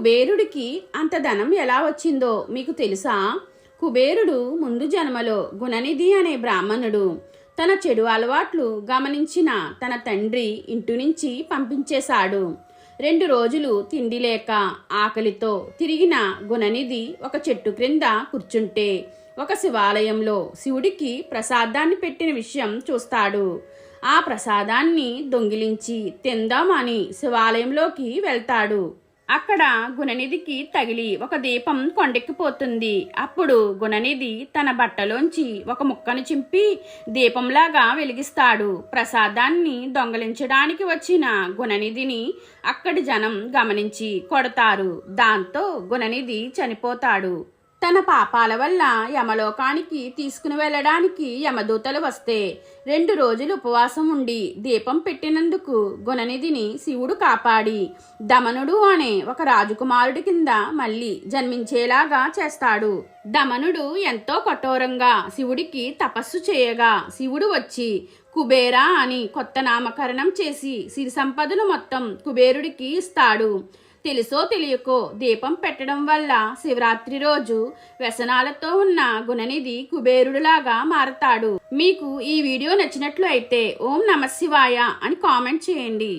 కుబేరుడికి అంత ధనం ఎలా వచ్చిందో మీకు తెలుసా? కుబేరుడు ముందు జన్మలో గుణనిధి అనే బ్రాహ్మణుడు. తన చెడు అలవాట్లు గమనించిన తన తండ్రి ఇంటి నుంచి పంపించేశాడు. రెండు రోజులు తిండి లేక ఆకలితో తిరిగిన గుణనిధి ఒక చెట్టు క్రింద కూర్చుంటే ఒక శివాలయంలో శివుడికి ప్రసాదాన్ని పెట్టిన విషయం చూస్తాడు. ఆ ప్రసాదాన్ని దొంగిలించి తిందామని శివాలయంలోకి వెళ్తాడు. అక్కడ గుణనిధికి తగిలి ఒక దీపం కొండెక్కిపోతుంది. అప్పుడు గుణనిధి తన బట్టలోంచి ఒక ముక్కను చింపి దీపంలాగా వెలిగిస్తాడు. ప్రసాదాన్ని దొంగలించడానికి వచ్చిన గుణనిధిని అక్కడి జనం గమనించి కొడతారు. దాంతో గుణనిధి చనిపోతాడు. తన పాపాల వల్ల యమలోకానికి తీసుకుని వెళ్ళడానికి యమదూతలు వస్తే రెండు రోజులు ఉపవాసం ఉండి దీపం పెట్టినందుకు గుణనిధిని శివుడు కాపాడి దమనుడు అనే ఒక రాజకుమారుడి కింద మళ్ళీ జన్మించేలాగా చేస్తాడు. దమనుడు ఎంతో కఠోరంగా శివుడికి తపస్సు చేయగా శివుడు వచ్చి కుబేరా అని కొత్త నామకరణం చేసి సిరి సంపదను మొత్తం కుబేరుడికి ఇస్తాడు. తెలుసో తెలియకో దీపం పెట్టడం వల్ల శివరాత్రి రోజు వ్యసనాలతో ఉన్న గుణనిధి కుబేరుడులాగా మారతాడు. మీకు ఈ వీడియో నచ్చినట్లు అయితే ఓం నమ శివాయ అని కామెంట్ చేయండి.